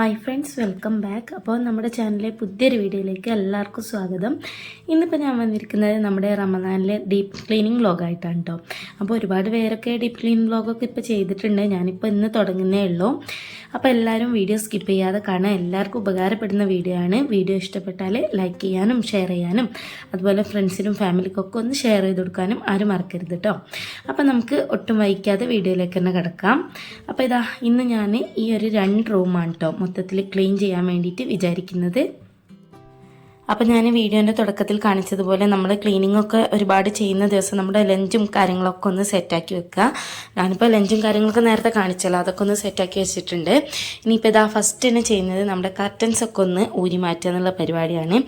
Friends welcome back അപ്പോൾ നമ്മുടെ ചാനലിലെ പുതിയൊരു വീഡിയോയിലേക്ക് എല്ലാവർക്കും സ്വാഗതം. ഇന്നിപ്പോൾ ഞാൻ വന്നിരിക്കുന്നത് നമ്മുടെ റമദാനിലെ ഡീപ്പ് ക്ലീനിങ് വ്ലോഗായിട്ടാണ് കേട്ടോ. അപ്പോൾ ഒരുപാട് പേരൊക്കെ ഡീപ്പ് ക്ലീനിങ് വ്ലോഗൊക്കെ ഇപ്പോൾ ചെയ്തിട്ടുണ്ട്. ഞാനിപ്പോൾ ഇന്ന് തുടങ്ങുന്നേ ഉള്ളൂ. അപ്പോൾ എല്ലാവരും വീഡിയോ സ്കിപ്പ് ചെയ്യാതെ കാണാൻ എല്ലാവർക്കും ഉപകാരപ്പെടുന്ന വീഡിയോ ആണ്. വീഡിയോ ഇഷ്ടപ്പെട്ടാൽ ലൈക്ക് ചെയ്യാനും ഷെയർ ചെയ്യാനും അതുപോലെ ഫ്രണ്ട്സിനും ഫാമിലിക്കൊക്കെ ഒന്ന് ഷെയർ ചെയ്ത് കൊടുക്കാനും ആരും മറക്കരുത് കേട്ടോ അപ്പോൾ നമുക്ക് ഒട്ടും വൈകാതെ വീഡിയോയിലേക്ക് തന്നെ കിടക്കാം. അപ്പോൾ ഇതാ ഇന്ന് ഞാൻ ഈ ഒരു രണ്ട് റൂമാണ് കേട്ടോ മൊത്തത്തിൽ ക്ലീൻ ചെയ്യാൻ വേണ്ടിയിട്ട് വിചാരിക്കുന്നത്. അപ്പോൾ ഞാൻ വീഡിയോന്റെ തുടക്കത്തിൽ കാണിച്ചതുപോലെ നമ്മൾ ക്ലീനിങ് ഒക്കെ ഒരുപാട് ചെയ്യുന്ന ദിവസം നമ്മുടെ ലഞ്ചും കാര്യങ്ങളൊക്കെ ഒന്ന് സെറ്റാക്കി വെക്കുക. ഞാനിപ്പോൾ ലഞ്ചും കാര്യങ്ങളൊക്കെ നേരത്തെ കാണിച്ചല്ലോ അതൊക്കെ ഒന്ന് സെറ്റാക്കി വെച്ചിട്ടുണ്ട്. ഇനിയിപ്പോൾ ഇതാ ഫസ്റ്റ് തന്നെ ചെയ്യുന്നത് നമ്മുടെ കർട്ടൻസ് ഒക്കെ ഒന്ന് ഊരി മാറ്റുക എന്നുള്ള പരിപാടിയാണ്.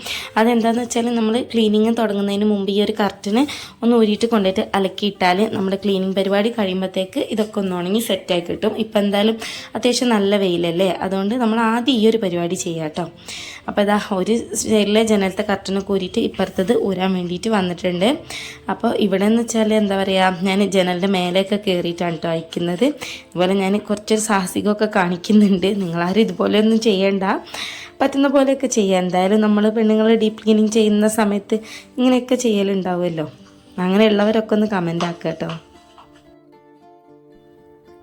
അതെന്താണെന്ന് വെച്ചാൽ നമ്മൾ ക്ലീനിങ് തുടങ്ങുന്നതിന് മുമ്പ് ഈ ഒരു കർട്ടന് ഒന്ന് ഊരിയിട്ട് കൊണ്ടുപോയിട്ട് അലക്കിയിട്ടാൽ നമ്മുടെ ക്ലീനിങ് പരിപാടി കഴിയുമ്പോഴത്തേക്ക് ഇതൊക്കെ ഒന്ന് ഉണങ്ങി സെറ്റാക്കി കിട്ടും. ഇപ്പം എന്തായാലും അത്യാവശ്യം നല്ല വെയിലല്ലേ? അതുകൊണ്ട് നമ്മൾ ആദ്യം ഈ ഒരു പരിപാടി ചെയ്യാം കേട്ടോ അപ്പോൾ ഇതാ ഒരു സൈഡിലെ ജനലത്തെ കർട്ടൻ കൂരിയിട്ട് ഇപ്പുറത്തത് ഊരാൻ വേണ്ടിയിട്ട് വന്നിട്ടുണ്ട്. അപ്പോൾ ഇവിടെ എന്ന് വെച്ചാൽ എന്താ പറയുക ഞാൻ ജനലിന്റെ മേലെയൊക്കെ കയറിയിട്ടാണ് കേട്ടോ അയക്കുന്നത്. അതുപോലെ ഞാൻ കുറച്ചൊരു സാഹസികമൊക്കെ കാണിക്കുന്നുണ്ട്. നിങ്ങളാരും ഇതുപോലെ ഒന്നും ചെയ്യണ്ട. പറ്റുന്ന പോലെയൊക്കെ ചെയ്യുക എന്തായാലും നമ്മൾ പെണ്ണുങ്ങൾ ഡീപ് ക്ലീനിങ് ചെയ്യുന്ന സമയത്ത് ഇങ്ങനെയൊക്കെ ചെയ്യലുണ്ടാവുമല്ലോ. അങ്ങനെയുള്ളവരൊക്കെ ഒന്ന് കമന്റ് ആക്കുക കേട്ടോ.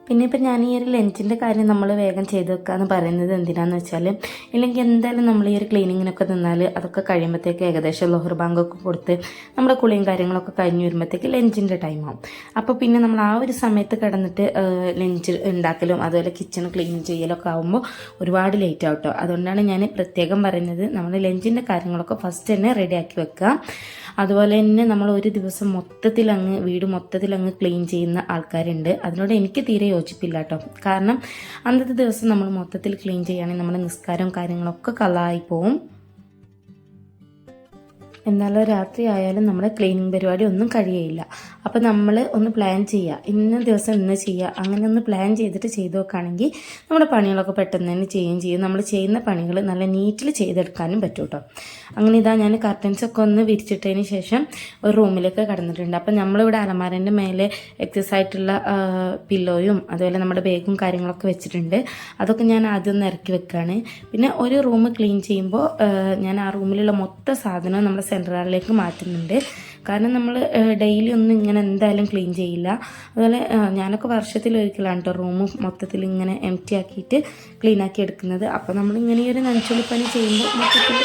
പിന്നെ ഇപ്പം ഞാൻ ഈ ഒരു ലഞ്ചിന്റെ കാര്യം നമ്മൾ വേഗം ചെയ്ത് വെക്കുക എന്ന് പറയുന്നത് എന്തിനാന്ന് വെച്ചാൽ ഇല്ലെങ്കിൽ എന്തായാലും നമ്മൾ ഈ ഒരു ക്ലീനിങ്ങിനൊക്കെ നിന്നാൽ അതൊക്കെ കഴിയുമ്പോഴത്തേക്ക് ഏകദേശം ലോഹർ ബാങ്കൊക്കെ കൊടുത്ത് നമ്മുടെ കുളിയും കാര്യങ്ങളൊക്കെ കഴിഞ്ഞ് വരുമ്പോഴത്തേക്ക് ലഞ്ചിന്റെ ടൈമാവും അപ്പോൾ പിന്നെ നമ്മൾ ആ ഒരു സമയത്ത് കിടന്നിട്ട് ലഞ്ച് ഉണ്ടാക്കലും അതുപോലെ കിച്ചൺ ക്ലീൻ ചെയ്യലൊക്കെ ആകുമ്പോൾ ഒരുപാട് ലേറ്റ് ആവും കേട്ടോ അതുകൊണ്ടാണ് ഞാൻ പ്രത്യേകം പറയുന്നത് നമ്മൾ ലഞ്ചിന്റെ കാര്യങ്ങളൊക്കെ ഫസ്റ്റ് തന്നെ റെഡിയാക്കി വെക്കുക. അതുപോലെ തന്നെ നമ്മൾ ഒരു ദിവസം മൊത്തത്തിൽ അങ്ങ് വീട് മൊത്തത്തിൽ അങ്ങ് ക്ലീൻ ചെയ്യുന്ന ആൾക്കാരുണ്ട്. അതിനോട് എനിക്ക് തീരെ യോജിപ്പില്ല കേട്ടോ. കാരണം അന്നത്തെ ദിവസം നമ്മൾ മൊത്തത്തിൽ ക്ലീൻ ചെയ്യുകയാണെങ്കിൽ നമ്മുടെ നിസ്കാരവും കാര്യങ്ങളൊക്കെ കളായി പോവും. എന്നാലോ രാത്രി ആയാലും നമ്മുടെ ക്ലീനിങ് പരിപാടി ഒന്നും കഴിയയില്ല. അപ്പോൾ നമ്മൾ ഒന്ന് പ്ലാൻ ചെയ്യുക ഇന്ന ദിവസം ഇന്ന് ചെയ്യുക അങ്ങനെ ഒന്ന് പ്ലാൻ ചെയ്തിട്ട് ചെയ്തു നോക്കുകയാണെങ്കിൽ നമ്മുടെ പണികളൊക്കെ പെട്ടെന്ന് തന്നെ ചെയ്യുകയും ചെയ്യും. നമ്മൾ ചെയ്യുന്ന പണികൾ നല്ല നീറ്റിൽ ചെയ്തെടുക്കാനും പറ്റും കേട്ടോ അങ്ങനെ ഇതാ ഞാൻ കർട്ടൻസ് ഒക്കെ ഒന്ന് വിരിച്ചിട്ടതിന് ശേഷം ഒരു റൂമിലേക്ക് കടന്നിട്ടുണ്ട്. അപ്പം നമ്മളിവിടെ അലമാരന്റെ മേലെ എക്സസ് ആയിട്ടുള്ള പില്ലോയും അതുപോലെ നമ്മുടെ ബാഗും കാര്യങ്ങളൊക്കെ വെച്ചിട്ടുണ്ട്. അതൊക്കെ ഞാൻ ആദ്യം ഒന്ന് ഇറക്കി വെക്കുകയാണ് പിന്നെ ഒരു റൂം ക്ലീൻ ചെയ്യുമ്പോൾ ഞാൻ ആ റൂമിലുള്ള മൊത്തം സാധനവും നമ്മുടെ സെൻട്രലിലേക്ക് മാറ്റുന്നുണ്ട്. കാരണം നമ്മൾ ഡെയിലി ഒന്നും ഇങ്ങനെ എന്തായാലും ക്ലീൻ ചെയ്യില്ല. അതുപോലെ ഞാനൊക്കെ വർഷത്തിൽ ഒരിക്കലാണ് കേട്ടോ റൂം മൊത്തത്തിൽ ഇങ്ങനെ എം ടി ആക്കിയിട്ട് ക്ലീൻ ആക്കി എടുക്കുന്നത്. അപ്പോൾ നമ്മൾ ഇങ്ങനെ ഈ ഒരു നനച്ചുള്ളിപ്പണി ചെയ്യുമ്പോൾ മൊത്തത്തിൽ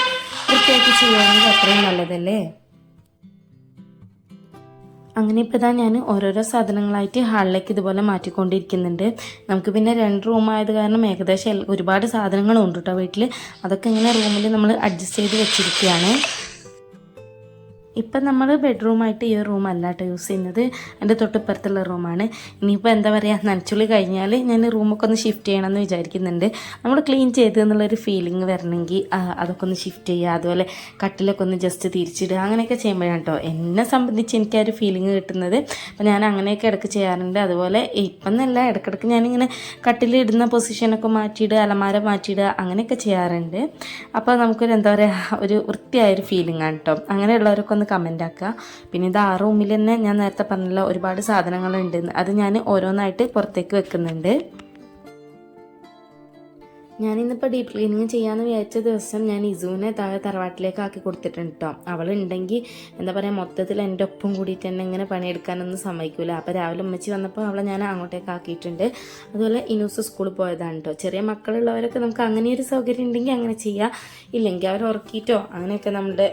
വൃത്തിയാക്കി ചെയ്യുകയാണെങ്കിൽ അത്രയും നല്ലതല്ലേ? അങ്ങനെ ഇപ്പോൾ ഇതാ ഞാൻ ഓരോരോ സാധനങ്ങളായിട്ട് ഹാളിലേക്ക് ഇതുപോലെ മാറ്റിക്കൊണ്ടിരിക്കുന്നുണ്ട്. നമുക്ക് പിന്നെ രണ്ട് റൂം ആയത് കാരണം ഏകദേശം ഒരുപാട് സാധനങ്ങളുണ്ട് കേട്ടോ വീട്ടിൽ അതൊക്കെ ഇങ്ങനെ റൂമിൽ നമ്മൾ അഡ്ജസ്റ്റ് ചെയ്ത് വെച്ചിരിക്കുകയാണ്. ഇപ്പം നമ്മൾ ബെഡ്റൂമായിട്ട് ഈ റൂം അല്ല കേട്ടോ യൂസ് ചെയ്യുന്നത്. എന്റെ തൊട്ടിപ്പുറത്തുള്ള റൂമാണ് ഇനിയിപ്പോൾ എന്താ പറയുക നനച്ചുള്ളി കഴിഞ്ഞാൽ ഞാൻ റൂമൊക്കെ ഒന്ന് ഷിഫ്റ്റ് ചെയ്യണമെന്ന് വിചാരിക്കുന്നുണ്ട്. നമ്മൾ ക്ലീൻ ചെയ്ത് എന്നുള്ളൊരു ഫീലിംഗ് വരണമെങ്കിൽ അതൊക്കെ ഒന്ന് ഷിഫ്റ്റ് ചെയ്യുക. അതുപോലെ കട്ടിലൊക്കെ ഒന്ന് ജസ്റ്റ് തിരിച്ചിടുക. അങ്ങനെയൊക്കെ ചെയ്യുമ്പോഴാണ് കേട്ടോ എന്നെ സംബന്ധിച്ച് എനിക്ക് ആ ഒരു ഫീലിംഗ് കിട്ടുന്നത്. അപ്പോൾ ഞാൻ അങ്ങനെയൊക്കെ ഇടയ്ക്ക് ചെയ്യാറുണ്ട്. അതുപോലെ ഇപ്പം എന്നല്ല ഇടയ്ക്കിടയ്ക്ക് ഞാനിങ്ങനെ കട്ടിലിടുന്ന പൊസിഷനൊക്കെ മാറ്റിയിടുക അലമാര മാറ്റിയിടുക അങ്ങനെയൊക്കെ ചെയ്യാറുണ്ട്. അപ്പോൾ നമുക്കൊരു എന്താ പറയുക ഒരു വൃത്തിയായൊരു ഫീലിംഗ് ആണ് കേട്ടോ അങ്ങനെയുള്ളവരൊക്കെ ഒന്ന് കമന്റ് ആക്കുക. പിന്നെ ഇത് ആ റൂമിൽ തന്നെ ഞാൻ നേരത്തെ പറഞ്ഞല്ലോ ഒരുപാട് സാധനങ്ങളുണ്ട്. അത് ഞാൻ ഓരോന്നായിട്ട് പുറത്തേക്ക് വെക്കുന്നുണ്ട്. ഞാനിന്നിപ്പോൾ ഡീപ്പ് ക്ലീനിങ് ചെയ്യാമെന്ന് വിചാരിച്ച ദിവസം ഞാൻ ഇസുവിനെ താഴെ തറവാട്ടിലേക്ക് ആക്കി കൊടുത്തിട്ടുണ്ട് കേട്ടോ അവളുണ്ടെങ്കിൽ എന്താ പറയുക മൊത്തത്തിൽ എന്റെ ഒപ്പം കൂടിയിട്ട് തന്നെ ഇങ്ങനെ പണിയെടുക്കാനൊന്നും സമ്മതിക്കില്ല അപ്പോൾ രാവിലെ ഉമ്മച്ചി വന്നപ്പോൾ അവളെ ഞാൻ അങ്ങോട്ടേക്ക് ആക്കിയിട്ടുണ്ട്. അതുപോലെ ഇനൂസ് സ്കൂളിൽ പോയതാണ് കേട്ടോ ചെറിയ മക്കളുള്ളവരൊക്കെ നമുക്ക് അങ്ങനെ ഒരു സൗകര്യം ഉണ്ടെങ്കിൽ അങ്ങനെ ചെയ്യാം. ഇല്ലെങ്കിൽ അവർ ഉറക്കിയിട്ടോ അങ്ങനെയൊക്കെ നമ്മുടെ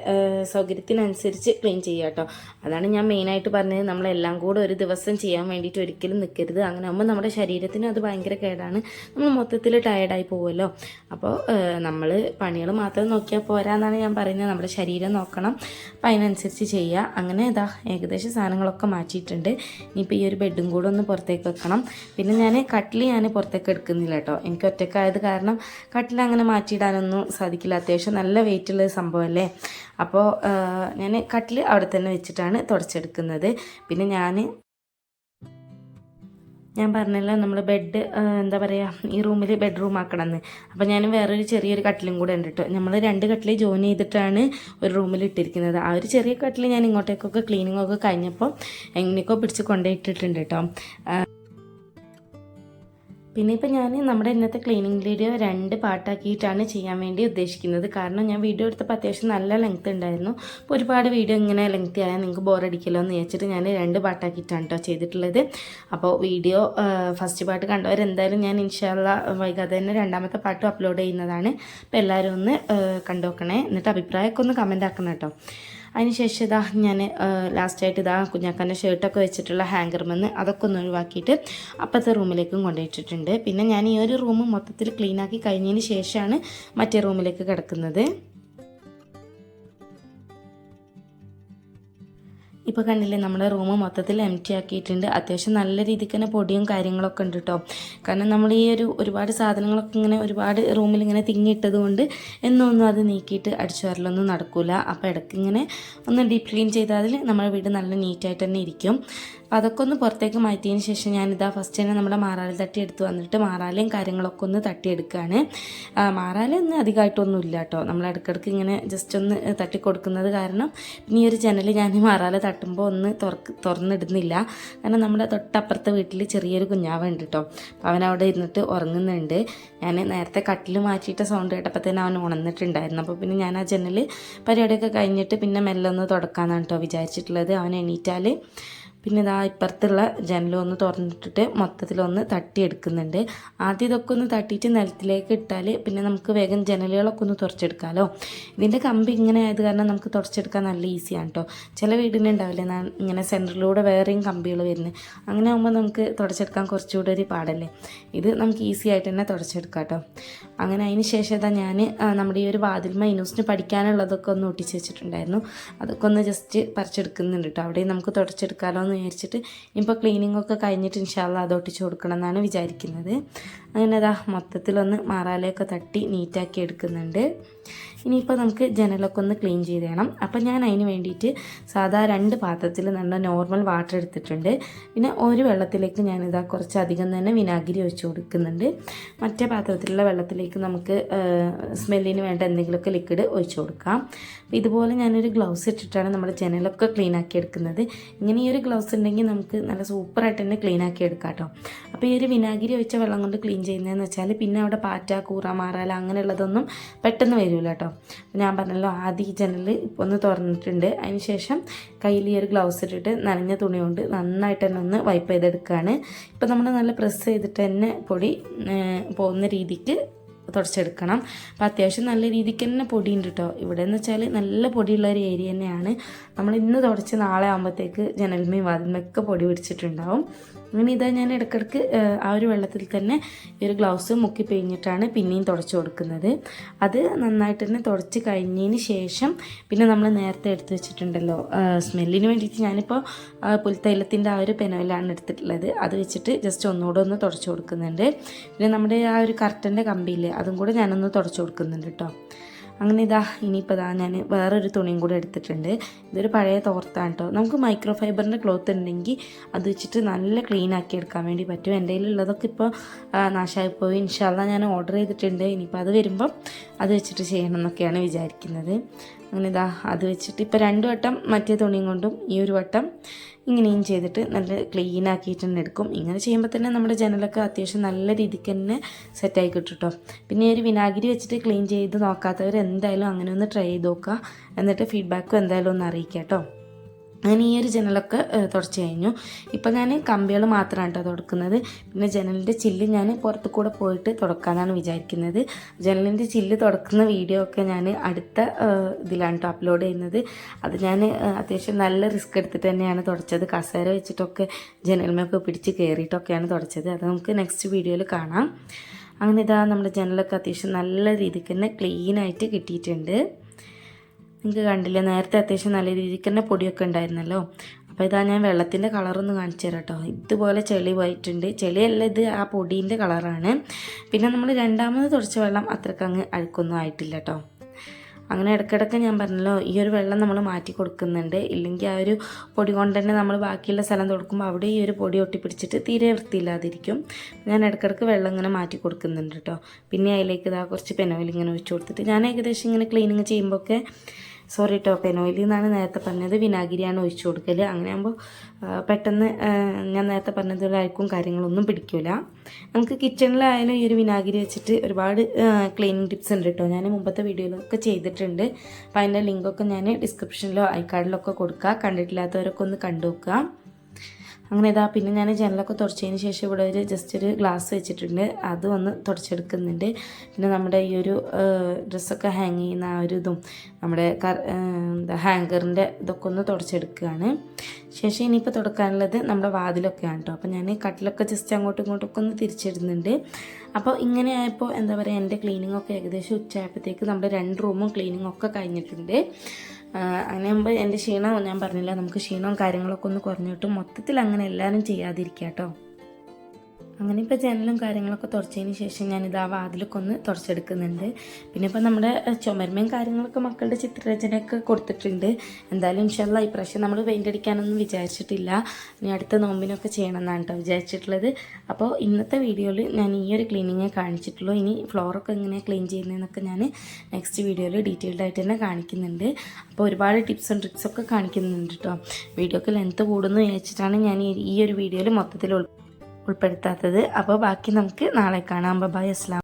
സൗകര്യത്തിനനുസരിച്ച് ക്ലീൻ ചെയ്യുക കേട്ടോ അതാണ് ഞാൻ മെയിനായിട്ട് പറഞ്ഞത്. നമ്മളെല്ലാം കൂടെ ഒരു ദിവസം ചെയ്യാൻ വേണ്ടിയിട്ട് ഒരിക്കലും നിൽക്കരുത് അങ്ങനെ ആകുമ്പോൾ നമ്മുടെ ശരീരത്തിന് അത് ഭയങ്കര കേടാണ്. നമ്മൾ മൊത്തത്തിൽ ടയർഡായി പോകുമല്ലോ അപ്പോൾ നമ്മൾ പണികൾ മാത്രം നോക്കിയാൽ പോരാന്നാണ് ഞാൻ പറയുന്നത്. നമ്മുടെ ശരീരം നോക്കണം. അപ്പം അതിനനുസരിച്ച് ചെയ്യുക അങ്ങനെ ഇതാ ഏകദേശം സാധനങ്ങളൊക്കെ മാറ്റിയിട്ടുണ്ട്. ഇനിയിപ്പോൾ ഈ ഒരു ബെഡും കൂടെ ഒന്ന് പുറത്തേക്ക് വെക്കണം. പിന്നെ ഞാൻ കട്ടിൽ ഞാൻ പുറത്തേക്ക് എടുക്കുന്നില്ല കേട്ടോ. എനിക്ക് ഒറ്റക്കായത് കാരണം കട്ടിൽ അങ്ങനെ മാറ്റിയിടാനൊന്നും സാധിക്കില്ല. അത്യാവശ്യം നല്ല വെയിറ്റുള്ള സംഭവമല്ലേ? അപ്പോൾ ഞാൻ കട്ടിൽ അവിടെ തന്നെ വെച്ചിട്ടാണ് തുടച്ചെടുക്കുന്നത്. പിന്നെ ഞാൻ ഞാൻ പറഞ്ഞല്ലോ നമ്മൾ ബെഡ് എന്താ പറയുക ഈ റൂമിൽ ബെഡ്റൂം ആക്കണമെന്ന് അപ്പോൾ ഞാൻ വേറൊരു ചെറിയൊരു കട്ടിലും കൂടെ ഉണ്ട് കേട്ടോ നമ്മൾ രണ്ട് കട്ടിൽ ജോയിൻ ചെയ്തിട്ടാണ് ഒരു റൂമിൽ ഇട്ടിരിക്കുന്നത്. ആ ഒരു ചെറിയ കട്ടിൽ ഞാൻ ഇങ്ങോട്ടേക്കൊക്കെ ക്ലീനിങ്ങൊക്കെ കഴിഞ്ഞപ്പോൾ എങ്ങനെയൊക്കെ പിടിച്ച് കൊണ്ടുപോയിട്ടിട്ടുണ്ട് കേട്ടോ പിന്നെ ഇപ്പം ഞാൻ നമ്മുടെ ഇന്നത്തെ ക്ലീനിങ് വീഡിയോ രണ്ട് പാട്ടാക്കിയിട്ടാണ് ചെയ്യാൻ വേണ്ടി ഉദ്ദേശിക്കുന്നത്. കാരണം ഞാൻ വീഡിയോ എടുത്തപ്പോൾ അത്യാവശ്യം നല്ല ലെങ്ത് ഉണ്ടായിരുന്നു. അപ്പോൾ ഒരുപാട് വീഡിയോ ഇങ്ങനെ ലെങ്ത് ആയാൽ നിങ്ങൾക്ക് ബോറടിക്കല്ലോ എന്ന് ചോദിച്ചിട്ട് ഞാൻ രണ്ട് പാട്ടാക്കിയിട്ടാണ് കേട്ടോ ചെയ്തിട്ടുള്ളത്. അപ്പോൾ വീഡിയോ ഫസ്റ്റ് പാട്ട് കണ്ടവർ എന്തായാലും ഞാൻ ഇൻഷാല്ല വൈകാതെ തന്നെ രണ്ടാമത്തെ പാട്ടും അപ്ലോഡ് ചെയ്യുന്നതാണ്. അപ്പോൾ എല്ലാവരും ഒന്ന് കണ്ടു നോക്കണേ എന്നിട്ട് അഭിപ്രായമൊക്കെ ഒന്ന് കമന്റ് ആക്കണം കേട്ടോ അതിനുശേഷം ഇതാ ഞാൻ ലാസ്റ്റായിട്ട് ഇതാ കുഞ്ഞാക്കാന്റെ ഷർട്ടൊക്കെ വെച്ചിട്ടുള്ള ഹാങ്കർമെന്ന് അതൊക്കെ ഒന്ന് ഒഴിവാക്കിയിട്ട് അപ്പുറത്തെ റൂമിലേക്കും കൊണ്ടുപോയിട്ടിട്ടുണ്ട്. പിന്നെ ഞാൻ ഈ ഒരു റൂം മൊത്തത്തിൽ ക്ലീനാക്കി കഴിഞ്ഞതിന് ശേഷമാണ് മറ്റേ റൂമിലേക്ക് കിടക്കുന്നത്. ഇപ്പോൾ കണ്ടില്ലേ നമ്മുടെ റൂം മൊത്തത്തിൽ എം ടി ആക്കിയിട്ടുണ്ട്. അത്യാവശ്യം നല്ല രീതിക്ക് തന്നെ പൊടിയും കാര്യങ്ങളൊക്കെ ഉണ്ട് കേട്ടോ കാരണം നമ്മൾ ഈ ഒരു ഒരുപാട് സാധനങ്ങളൊക്കെ ഇങ്ങനെ ഒരുപാട് റൂമിൽ ഇങ്ങനെ തിങ്ങിയിട്ടത് കൊണ്ട് എന്നൊന്നും അത് നീക്കിയിട്ട് അടിച്ചു വരലൊന്നും നടക്കില്ല അപ്പോൾ ഇടയ്ക്ക് ഇങ്ങനെ ഒന്ന് ഡീപ്പ് ക്ലീൻ ചെയ്താൽ നമ്മുടെ വീട് നല്ല നീറ്റായിട്ട് തന്നെ ഇരിക്കും. അതൊക്കെ ഒന്ന് പുറത്തേക്ക് മാറ്റിയതിന് ശേഷം ഞാനിതാ ഫസ്റ്റ് തന്നെ നമ്മുടെ മാറാലി തട്ടി എടുത്ത് വന്നിട്ട് മാറാലയും കാര്യങ്ങളൊക്കെ ഒന്ന് തട്ടിയെടുക്കുകയാണ് മാറാല ഒന്നും അധികമായിട്ടൊന്നും ഇല്ല കേട്ടോ നമ്മൾ ഇടയ്ക്കിടയ്ക്ക് ഇങ്ങനെ ജസ്റ്റ് ഒന്ന് തട്ടി കൊടുക്കുന്നത് കാരണം പിന്നെ ഈ ഒരു ജനൽ ഞാൻ മാറാല തട്ടുമ്പോൾ ഒന്ന് തുറക്ക് തുറന്നിടുന്നില്ല. കാരണം നമ്മുടെ തൊട്ടപ്പുറത്തെ വീട്ടിൽ ചെറിയൊരു കുഞ്ഞാവുണ്ട് കേട്ടോ അവൻ അവിടെ ഇരുന്നിട്ട് ഉറങ്ങുന്നുണ്ട്. ഞാൻ നേരത്തെ കട്ടിൽ മാറ്റിയിട്ട് സൗണ്ട് കേട്ടപ്പോൾ തന്നെ അവൻ ഉണർന്നിട്ടുണ്ടായിരുന്നു. അപ്പോൾ പിന്നെ ഞാൻ ആ ജനൽ പരിപാടിയൊക്കെ കഴിഞ്ഞിട്ട് പിന്നെ മെല്ലെ ഒന്ന് തുടക്കാമെന്നാണ് കേട്ടോ വിചാരിച്ചിട്ടുള്ളത്. അവൻ എണീറ്റാൽ പിന്നെ ഇതാ ഇപ്പുറത്തുള്ള ജനലൊന്ന് തുറന്നിട്ടിട്ട് മൊത്തത്തിലൊന്ന് തട്ടിയെടുക്കുന്നുണ്ട്. ആദ്യം ഇതൊക്കെ ഒന്ന് തട്ടിയിട്ട് നിലത്തിലേക്ക് ഇട്ടാൽ പിന്നെ നമുക്ക് വേഗം ജനലുകളൊക്കെ ഒന്ന് തുറച്ചെടുക്കാമല്ലോ ഇതിന്റെ കമ്പി ഇങ്ങനെ ആയത് കാരണം നമുക്ക് തുറച്ചെടുക്കാൻ നല്ല ഈസിയാണ് കേട്ടോ ചില വീടിനുണ്ടാവില്ലേ ഇങ്ങനെ സെന്ററിലൂടെ വേറെയും കമ്പികൾ വരുന്നത് അങ്ങനെ ആകുമ്പോൾ നമുക്ക് തുടച്ചെടുക്കാൻ കുറച്ചുകൂടെ ഒരു പാടല്ലേ. ഇത് നമുക്ക് ഈസി ആയിട്ട് തന്നെ തുടച്ചെടുക്കാം കേട്ടോ അങ്ങനെ അതിന് ശേഷം ഇതാ ഞാൻ നമ്മുടെ ഈ ഒരു വാതിൽ മൈനൂസിന് പഠിക്കാനുള്ളതൊക്കെ ഒന്ന് ഒട്ടിച്ച് വെച്ചിട്ടുണ്ടായിരുന്നു. അതൊക്കെ ഒന്ന് ജസ്റ്റ് പറിച്ചെടുക്കുന്നുണ്ട് കേട്ടോ അവിടെ നമുക്ക് തുടച്ചെടുക്കാമല്ലോ എന്ന് വിചാരിച്ചിട്ട് ഇപ്പോൾ ക്ലീനിങ് ഒക്കെ കഴിഞ്ഞിട്ട് ഇൻഷാല്ല അത് ഒട്ടിച്ച് കൊടുക്കണം എന്നാണ് വിചാരിക്കുന്നത്. അങ്ങനെ അതാ മൊത്തത്തിലൊന്ന് മാറാലയൊക്കെ തട്ടി നീറ്റാക്കി എടുക്കുന്നുണ്ട്. ഇനിയിപ്പോൾ നമുക്ക് ജനലൊക്കെ ഒന്ന് ക്ലീൻ ചെയ്ത് തരണം അപ്പം ഞാൻ അതിന് വേണ്ടിയിട്ട് സാധാ രണ്ട് പാത്രത്തിൽ നല്ല നോർമൽ വാട്ടർ എടുത്തിട്ടുണ്ട്. പിന്നെ ഒരു വെള്ളത്തിലേക്ക് ഞാനിതാ കുറച്ചധികം തന്നെ വിനാഗിരി ഒഴിച്ച് കൊടുക്കുന്നുണ്ട്. മറ്റേ പാത്രത്തിലുള്ള വെള്ളത്തിലേക്ക് നമുക്ക് സ്മെല്ലിന് വേണ്ട എന്തെങ്കിലുമൊക്കെ ലിക്വിഡ് ഒഴിച്ച് കൊടുക്കാം. അപ്പോൾ ഇതുപോലെ ഞാനൊരു ഗ്ലൗസ് ഇട്ടിട്ടാണ് നമ്മുടെ ജനലൊക്കെ ക്ലീൻ ആക്കി എടുക്കുന്നത്. ഇങ്ങനെ ഈ ഒരു ഗ്ലൗസ് ഉണ്ടെങ്കിൽ നമുക്ക് നല്ല സൂപ്പറായിട്ട് തന്നെ ക്ലീൻ ആക്കി എടുക്കാം കേട്ടോ അപ്പോൾ ഈ ഒരു വിനാഗിരി ഒഴിച്ച വെള്ളം കൊണ്ട് ക്ലീൻ ചെയ്യുന്നതെന്ന് വെച്ചാൽ പിന്നെ അവിടെ പാറ്റ കൂറ മാറാല അങ്ങനെയുള്ളതൊന്നും പെട്ടെന്ന് വരില്ല കേട്ടോ ഞാൻ പറഞ്ഞല്ലോ ആദ്യം ഈ ജനൽ ഇപ്പോൾ ഒന്ന് തുറന്നിട്ടുണ്ട്. അതിന് ശേഷം കയ്യിൽ ഈ ഒരു ഗ്ലൗസ് ഇട്ടിട്ട് നനഞ്ഞ തുണി കൊണ്ട് നന്നായിട്ട് തന്നെ ഒന്ന് വൈപ്പ് ചെയ്തെടുക്കുകയാണ് ഇപ്പോൾ നമ്മൾ നല്ല പ്രസ് ചെയ്തിട്ട് തന്നെ പൊടി പോകുന്ന രീതിക്ക് തുടച്ചെടുക്കണം. അപ്പോൾ അത്യാവശ്യം നല്ല രീതിക്ക് തന്നെ പൊടിയുണ്ട് കേട്ടോ ഇവിടെ എന്ന് വെച്ചാൽ നല്ല പൊടിയുള്ള ഒരു ഏരിയ തന്നെയാണ്. നമ്മൾ ഇന്ന് തുടച്ച് നാളെ ആകുമ്പോഴത്തേക്ക് ജനൽമയും വാതിൽമയൊക്കെ പൊടി പിടിച്ചിട്ടുണ്ടാവും. അങ്ങനെ ഇതാ ഞാൻ ഇടയ്ക്കിടയ്ക്ക് ആ ഒരു വെള്ളത്തിൽ തന്നെ ഈ ഒരു ഗ്ലൗസ് മുക്കി പിഴിഞ്ഞിട്ടാണ് പിന്നെയും തുടച്ചു കൊടുക്കുന്നത്. അത് നന്നായിട്ട് തന്നെ തുടച്ച് കഴിഞ്ഞതിന് ശേഷം പിന്നെ നമ്മൾ നേരത്തെ എടുത്ത് വെച്ചിട്ടുണ്ടല്ലോ സ്മെല്ലിന് വേണ്ടിയിട്ട് ഞാനിപ്പോൾ പുൽത്തൈലത്തിന്റെ ആ ഒരു പെനോയിലാണ് എടുത്തിട്ടുള്ളത്. അത് വെച്ചിട്ട് ജസ്റ്റ് ഒന്നുകൂടെ ഒന്ന് തുടച്ചു കൊടുക്കുന്നുണ്ട്. പിന്നെ നമ്മുടെ ആ ഒരു കർട്ടന്റെ കമ്പിയില്ലേ അതും കൂടെ ഞാനൊന്ന് തുടച്ചു കൊടുക്കുന്നുണ്ട് കേട്ടോ അങ്ങനെ ഇതാ ഇനിയിപ്പോൾ ഇതാ ഞാൻ വേറൊരു തുണിയും കൂടെ എടുത്തിട്ടുണ്ട്. ഇതൊരു പഴയ തോർത്താണ് കേട്ടോ നമുക്ക് മൈക്രോ ഫൈബറിന്റെ ക്ലോത്ത് ഉണ്ടെങ്കിൽ അത് വെച്ചിട്ട് നല്ല ക്ലീൻ ആക്കി എടുക്കാൻ വേണ്ടി പറ്റും. എന്റെ കയ്യിലുള്ളതൊക്കെ ഇപ്പോൾ നാശമായിപ്പോയി ഇൻഷാല്ല ഞാൻ ഓർഡർ ചെയ്തിട്ടുണ്ട്. ഇനിയിപ്പോൾ അത് വരുമ്പം അത് വെച്ചിട്ട് ചെയ്യണം എന്നൊക്കെയാണ് വിചാരിക്കുന്നത്. അങ്ങനെ ഇതാ അത് വെച്ചിട്ട് ഇപ്പോൾ രണ്ട് വട്ടം മറ്റേ തുണിയും കൊണ്ടും ഈ ഒരു വട്ടം ഇങ്ങനെയും ചെയ്തിട്ട് നല്ല ക്ലീൻ ആക്കിയിട്ട് തന്നെ എടുക്കും. ഇങ്ങനെ ചെയ്യുമ്പോൾ തന്നെ നമ്മുടെ ജനലൊക്കെ അത്യാവശ്യം നല്ല രീതിക്ക് തന്നെ സെറ്റായി കിട്ടും പിന്നെ ഒരു വിനാഗിരി വെച്ചിട്ട് ക്ലീൻ ചെയ്ത് നോക്കാത്തവർ എന്തായാലും അങ്ങനെ ഒന്ന് ട്രൈ ചെയ്ത് നോക്കുക എന്നിട്ട് ഫീഡ്ബാക്കും എന്തായാലും ഒന്ന് അറിയിക്കാം കേട്ടോ അങ്ങനെ ഈ ഒരു ജനലൊക്കെ തുടച്ച് കഴിഞ്ഞു. ഇപ്പം ഞാൻ കമ്പികൾ മാത്രമാണ് കേട്ടോ തുടക്കുന്നത്. പിന്നെ ജനലിന്റെ ചില്ല് ഞാൻ പുറത്ത് കൂടെ പോയിട്ട് തുടക്കാമെന്നാണ് വിചാരിക്കുന്നത്. ജനലിന്റെ ചില്ല് തുടക്കുന്ന വീഡിയോ ഒക്കെ ഞാൻ അടുത്ത ഇതിലാണ് കേട്ടോ അപ്ലോഡ് ചെയ്യുന്നത്. അത് ഞാൻ അത്യാവശ്യം നല്ല റിസ്ക് എടുത്തിട്ട് തന്നെയാണ് തുടച്ചത്. കസേര വെച്ചിട്ടൊക്കെ ജനൽമൊക്കെ പിടിച്ച് കയറിയിട്ടൊക്കെയാണ് തുടച്ചത്. അത് നമുക്ക് നെക്സ്റ്റ് വീഡിയോയിൽ കാണാം. അങ്ങനെ ഇതാ നമ്മുടെ ജനലൊക്കെ അത്യാവശ്യം നല്ല രീതിക്ക് തന്നെ ക്ലീനായിട്ട് കിട്ടിയിട്ടുണ്ട്. നിങ്ങൾക്ക് കണ്ടില്ലേ? നേരത്തെ അത്യാവശ്യം നല്ല രീതിക്ക് തന്നെ പൊടിയൊക്കെ ഉണ്ടായിരുന്നല്ലോ. അപ്പോൾ ഇതാ ഞാൻ വെള്ളത്തിന്റെ കളറൊന്ന് കാണിച്ചു തരാം കേട്ടോ ഇതുപോലെ ചെളി പോയിട്ടുണ്ട് ചെളിയല്ല ഇത് ആ പൊടീന്റെ കളറാണ് പിന്നെ നമ്മൾ രണ്ടാമത് തുടച്ച വെള്ളം അത്രയ്ക്ക് അങ്ങ് അഴുക്കൊന്നും ആയിട്ടില്ല കേട്ടോ അങ്ങനെ ഇടയ്ക്കിടയ്ക്ക് ഞാൻ പറഞ്ഞല്ലോ ഈ ഒരു വെള്ളം നമ്മൾ മാറ്റി കൊടുക്കുന്നുണ്ട്. ഇല്ലെങ്കിൽ ആ ഒരു പൊടി കൊണ്ട് തന്നെ നമ്മൾ ബാക്കിയുള്ള സ്ഥലം തുടക്കുമ്പോൾ അവിടെ ഈ ഒരു പൊടി ഒട്ടിപ്പിടിച്ചിട്ട് തീരെ വൃത്തിയില്ലാതിരിക്കും. ഞാൻ ഇടയ്ക്കിടയ്ക്ക് വെള്ളം ഇങ്ങനെ മാറ്റി കൊടുക്കുന്നുണ്ട് കേട്ടോ പിന്നെ അതിലേക്ക് ഇതാ കുറച്ച് പെനോയിൽ ഇങ്ങനെ ഒഴിച്ചു കൊടുത്തിട്ട് ഞാൻ ഏകദേശം ഇങ്ങനെ ക്ലീനിങ് ചെയ്യുമ്പോഴൊക്കെ സോറി കേട്ടോ പെനോയിൽ നിന്നാണ് നേരത്തെ പറഞ്ഞത്. വിനാഗിരിയാണ് ഒഴിച്ചു കൊടുക്കൽ അങ്ങനെ ആകുമ്പോൾ പെട്ടെന്ന് ഞാൻ നേരത്തെ പറഞ്ഞതുപോലെ പറഞ്ഞതിലായിരിക്കും കാര്യങ്ങളൊന്നും പിടിക്കില്ല നമുക്ക് കിച്ചണിലായാലും ഈ ഒരു വിനാഗിരി വെച്ചിട്ട് ഒരുപാട് ക്ലീനിങ് ടിപ്സ് ഉണ്ട് കേട്ടോ. ഞാൻ മുമ്പത്തെ വീഡിയോയിലൊക്കെ ചെയ്തിട്ടുണ്ട്. അപ്പോൾ അതിന്റെ ലിങ്കൊക്കെ ഞാൻ ഡിസ്ക്രിപ്ഷനിലോ ഐ കാർഡിലൊക്കെ കൊടുക്കുക കണ്ടിട്ടില്ലാത്തവരൊക്കെ ഒന്ന് കണ്ടു നോക്കുക അങ്ങനെ ഇതാ പിന്നെ ഞാൻ ജനലൊക്കെ തുടച്ചതിന് ശേഷം ഇവിടെ ഒരു ജസ്റ്റ് ഒരു ഗ്ലാസ് വെച്ചിട്ടുണ്ട്. അത് ഒന്ന് തുടച്ചെടുക്കുന്നുണ്ട്. പിന്നെ നമ്മുടെ ഈ ഒരു ഡ്രസ്സൊക്കെ ഹാങ് ചെയ്യുന്ന ആ ഒരു ഇതും നമ്മുടെ എന്താ ഹാങ്കറിന്റെ ഇതൊക്കെ ഒന്ന് തുടച്ചെടുക്കുകയാണ്. ശേഷം ഇനിയിപ്പോൾ തുടക്കാനുള്ളത് നമ്മുടെ വാതിലൊക്കെയാണ് കേട്ടോ. അപ്പോൾ ഞാൻ കട്ടിലൊക്കെ ജസ്റ്റ് അങ്ങോട്ടും ഇങ്ങോട്ടും ഒക്കെ ഒന്ന് തിരിച്ചിടുന്നുണ്ട്. അപ്പോൾ ഇങ്ങനെ ആയപ്പോൾ എന്താ പറയുക എന്റെ ക്ലീനിങ്ങൊക്കെ ഏകദേശം ഉച്ചയായപ്പോഴത്തേക്ക് നമ്മുടെ രണ്ട് റൂമും ക്ലീനിങ്ങൊക്കെ കഴിഞ്ഞിട്ടുണ്ട്. അങ്ങനെ ആകുമ്പോൾ എന്റെ ക്ഷീണം? ഞാൻ പറഞ്ഞില്ല നമുക്ക് ക്ഷീണവും കാര്യങ്ങളൊക്കെ ഒന്ന് കുറഞ്ഞു കിട്ടും മൊത്തത്തിൽ അങ്ങനെ എല്ലാവരും ചെയ്യാതിരിക്കുക കേട്ടോ. അങ്ങനെ ഇപ്പോൾ ജനലും കാര്യങ്ങളൊക്കെ തുടച്ചതിന് ശേഷം ഞാനിത് ആ വാതിലൊക്കെ ഒന്ന് തുടച്ചെടുക്കുന്നുണ്ട്. പിന്നെ ഇപ്പോൾ നമ്മുടെ ചുമരുമയും കാര്യങ്ങളൊക്കെ മക്കളുടെ ചിത്രരചനയൊക്കെ കൊടുത്തിട്ടുണ്ട്. എന്തായാലും ഇൻഷല്ല ഇപ്രാവശ്യം നമ്മൾ പെയിന്റ് അടിക്കാനൊന്നും വിചാരിച്ചിട്ടില്ല. ഇനി അടുത്ത നോമ്പിനൊക്കെ ചെയ്യണമെന്നാണ് കേട്ടോ വിചാരിച്ചിട്ടുള്ളത്. അപ്പോൾ ഇന്നത്തെ വീഡിയോയിൽ ഞാൻ ഈ ഒരു ക്ലീനിങ്ങേ കാണിച്ചിട്ടുള്ളൂ. ഇനി ഫ്ലോറൊക്കെ എങ്ങനെ ക്ലീൻ ചെയ്യുന്നതെന്നൊക്കെ ഞാൻ നെക്സ്റ്റ് വീഡിയോയിൽ ഡീറ്റെയിൽഡ് ആയിട്ട് തന്നെ കാണിക്കുന്നുണ്ട്. അപ്പോൾ ഒരുപാട് ടിപ്സ് ആൻഡ് ട്രിക്സ് ഒക്കെ കാണിക്കുന്നുണ്ട് കേട്ടോ വീഡിയോക്ക് ലെങ്ത്ത് കൂടുന്നു വിചാരിച്ചിട്ടാണ് ഞാൻ ഈ- ഒരു വീഡിയോയിൽ മൊത്തത്തിൽ ഉൾപ്പെടുത്താത്തത്. അപ്പോൾ ബാക്കി നമുക്ക് നാളെ കാണാം. ബബായ് അസ്ലാം